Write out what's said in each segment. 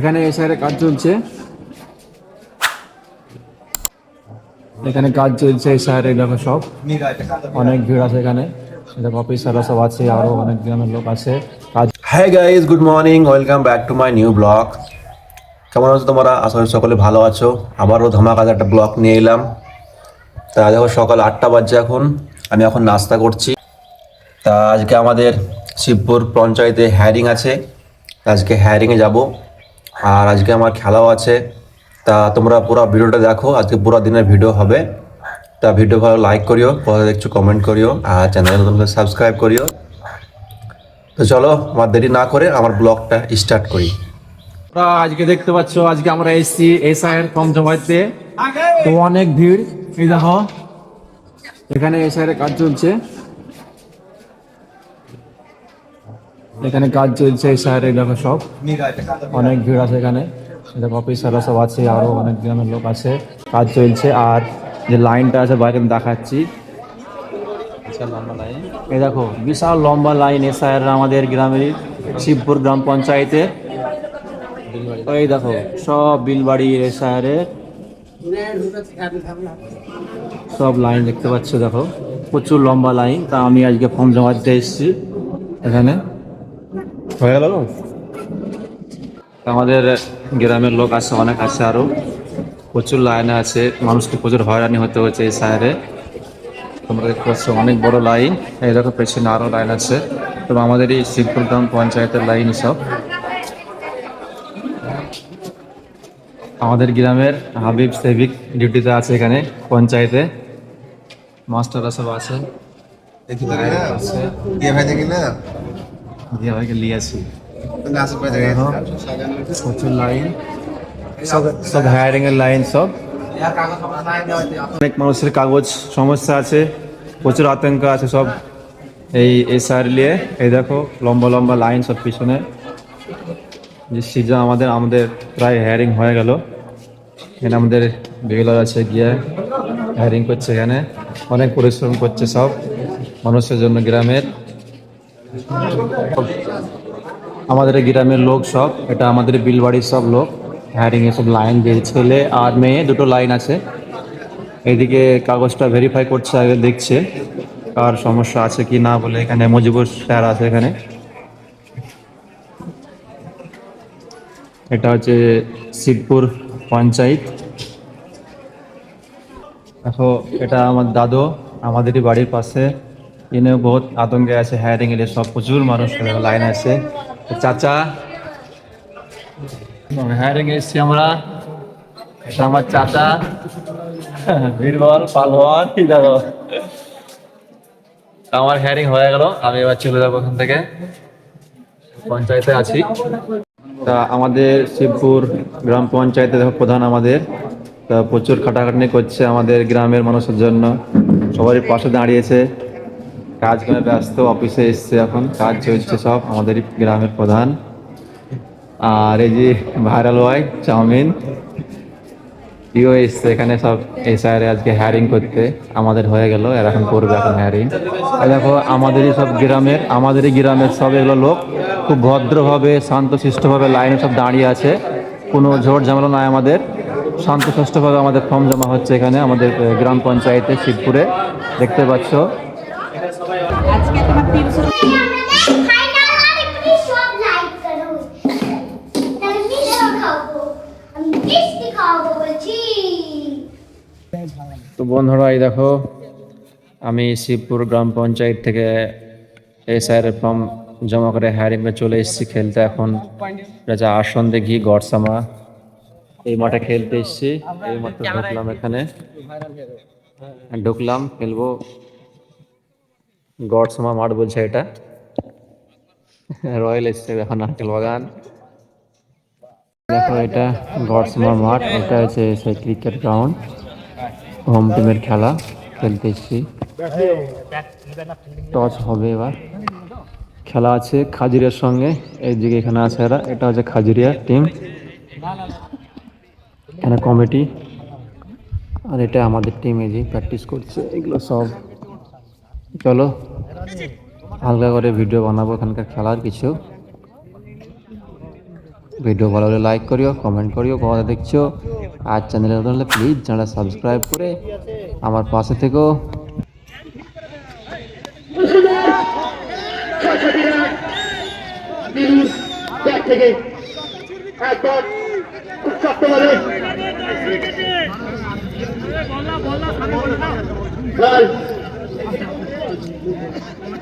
এখানে এসআইয়ের কাজ চলছে। এখানে কাজ চলছে এসআইয়ের দেখো সব। অনেক ভিড় আছে এখানে। সব আছে অনেক গ্রামের লোক আছে। Guys good morning welcome back to my new তোমরা? সকলে ভালো আছো। আবারও ধামাকাজ একটা ব্লগ নিয়ে এলাম। তা দেখো সকাল আটটা বাজছে এখন। আমি এখন নাস্তা করছি। তা আজকে আমাদের শিবপুর পঞ্চায়েতে হ্যারিং আছে। আজকে হ্যারিংয়ে যাব। আর আজকে আমার খেলাও আছে। তা তোমরা পুরো ভিডিওটা দেখো, আজকে পুরো দিনের ভিডিও হবে। তা ভিডিও ভালো লাইক করিও, পরে দেখছ কমেন্ট করিও, আর চ্যানেল নতুন সাবস্ক্রাইব করিও। তো চলো, আমার দেরি না করে আমার ব্লগটা স্টার্ট করি। আজকে দেখতে পাচ্ছ, আজকে আমরা এসছি এসআইয়ের ফর্ম জমাইতে তো অনেক ভিড়, এই দেখো। এখানে এসআইয়ের কাজ চলছে। এখানে কাজ চলছে এই এসআইয়ের দেখো সব। অনেক ভিড় আছে এখানে। দেখো অফিসাররা সব আছে, আরও অনেক গ্রামের লোক আছে। কাজ চলছে আর যে লাইনটা আছে বাইরে দেখাচ্ছি। এই দেখো, বিশাল লম্বা লাইন এ এসআইয়ের আমাদের গ্রামের শিবপুর গ্রাম পঞ্চায়েতে। এই দেখো, সব বিলবাড়ি এসআইয়ের সব লাইন দেখতে পাচ্ছ দেখো, প্রচুর লম্বা লাইন। তা আমি আজকে ফর্ম জমা দিতে এসেছি এখানে। হয়ে গেল আমাদের গ্রামের লোক আছে অনেক আছে আরও। প্রচুর লাইনে আছে। মানুষকে প্রচুর হয়রানি হতে হচ্ছে এই সাইডে। তোমরা দেখতে পাচ্ছ অনেক বড় লাইন। এই দেখো পেছনে আরও লাইন আছে। তবে আমাদের এই শিবপুর গ্রাম পঞ্চায়েতের লাইন সব। আমাদের গ্রামের হাবিব সেভিক ডিউটিতে আছে এখানে পঞ্চায়েতে। মাস্টাররা সব আছে। দিয়ে আসি। প্রচুর লাইন সব সব হায়ারিং এর লাইন সব। অনেক মানুষের কাগজ সমস্যা আছে, প্রচুর আতঙ্ক আছে সব। এই সার নিয়ে, এই দেখো, লম্বা লম্বা লাইন সব পিছনে। যে সিজন আমাদের আমাদের প্রায় হেয়ারিং হয়ে গেল। এখানে আমাদের বেগুলার আছে গিয়ে হেয়ারিং করছে এখানে। অনেক পরিশ্রম করছে সব মানুষের জন্য গ্রামের। আমাদের গ্রামের লোক সব, এটা আমাদের বিলবাড়ির সব লোক। হায়ারিং এ সব লাইন দিয়ে ছেলে আর মেয়ে, দুটো লাইন আছে। এদিকে কাগজটা ভেরিফাই করছে, আগে দেখছে, কার সমস্যা আছে কি না বলে এখানে মজিবুর স্যার আছে এখানে। এটা হচ্ছে শিবপুর পঞ্চায়েত। দেখো, এটা আমার দাদু, আমাদেরই বাড়ির পাশে। ইনি বহুত আতঙ্কে আছে হায়ারিং এর সব প্রচুর মানুষ লাইন আছে চাচা হায়ারিং এসছি আমরা আমার চাচা বীরবল পালোয়ান এই দেখো আমার হায়ারিং হয়ে গেল আমি এবার চলে যাব ওখান থেকে। পঞ্চায়েতে আছি। তা আমাদের শিবপুর গ্রাম পঞ্চায়েতে দেখো প্রধান আমাদের। তা প্রচুর খাটাখাটনি করছে আমাদের গ্রামের মানুষের জন্য। সবারই পাশে দাঁড়িয়েছে। কাজ করে ব্যস্ত, অফিসে এসছে এখন, কাজ চলছে সব আমাদের গ্রামের প্রধান। আর এই যে ভাইরাল ওয়াই চাউমিন, ইও এসছে এখানে সব এই স্যারে আজকে হ্যারিং করতে, আমাদের হয়ে গেল, এর এখন করবে এখন হ্যারিং দেখো, আমাদেরই সব গ্রামের, আমাদেরই গ্রামের সব এগুলো লোক খুব ভদ্রভাবে, শান্তশিষ্টভাবে লাইনে সব দাঁড়িয়ে আছে। কোনো ঝোট ঝামেলা নয় আমাদের। শান্তশিষ্টভাবে আমাদের ফর্ম জমা হচ্ছে এখানে, আমাদের গ্রাম পঞ্চায়েতে, শিবপুরে। দেখতে পাচ্ছ আজকে তোমার তিনশো খাইনা আর একটু সব লাইক করো। তাহলে মিষ্টি খাব আমি মিষ্টি খাব বলছি। তো বন্ধুরা এই দেখো আমি শিবপুর গ্রাম পঞ্চায়েত থেকে এসআইয়ের ফর্ম জমা করে হায়ারিং এ চলে এসেছি খেলতে। এখন রাজা আসন দেখি গড়সামা। এই মাঠে খেলতে এসেছি। এই মাঠে ঢুকলাম এখানে। ঢুকলাম খেলব। গড়সামা মাঠ বলছে এটা। রয়্যাল এসছে এখন নারকেল বাগান। দেখো এটা গড়সমা মাঠ, এটা হচ্ছে সেই ক্রিকেট গ্রাউন্ড। হোম টিমের খেলা, খেলতে এসেছি। টস হবে এবার। খেলা আছে খাজুরিয়ার সঙ্গে এই দিকে এখানে আছে এরা, এটা হচ্ছে খাজুরিয়া টিম। এখানে কমিটি। আর এটা আমাদের টিম এই যে প্র্যাকটিস করছে, এগুলো সব চলো হালকা করে ভিডিও বানাবো এখানকার খেলার কিছু ভিডিও ভালো হলে লাইক করিও কমেন্ট করিও কথা দেখছ আর চ্যানেলে হলে প্লিজ চ্যানেল সাবস্ক্রাইব করে আমার পাশে থেকেও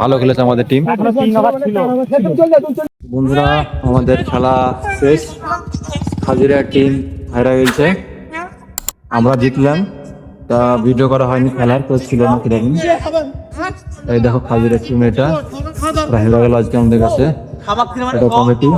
ভালো খেলেছে আমাদের টিম বন্ধুরা আমাদের খেলা শেষ। হাজিরা টিম হারা গেছে। আমরা জিতলাম। তা ভিডিও করা হয়নি খেলার তো ছিল না কীরকম এই দেখো খাজিরা টিম এটা। হেরা গেল আজকে আমাদের কাছে। এটা কমিটি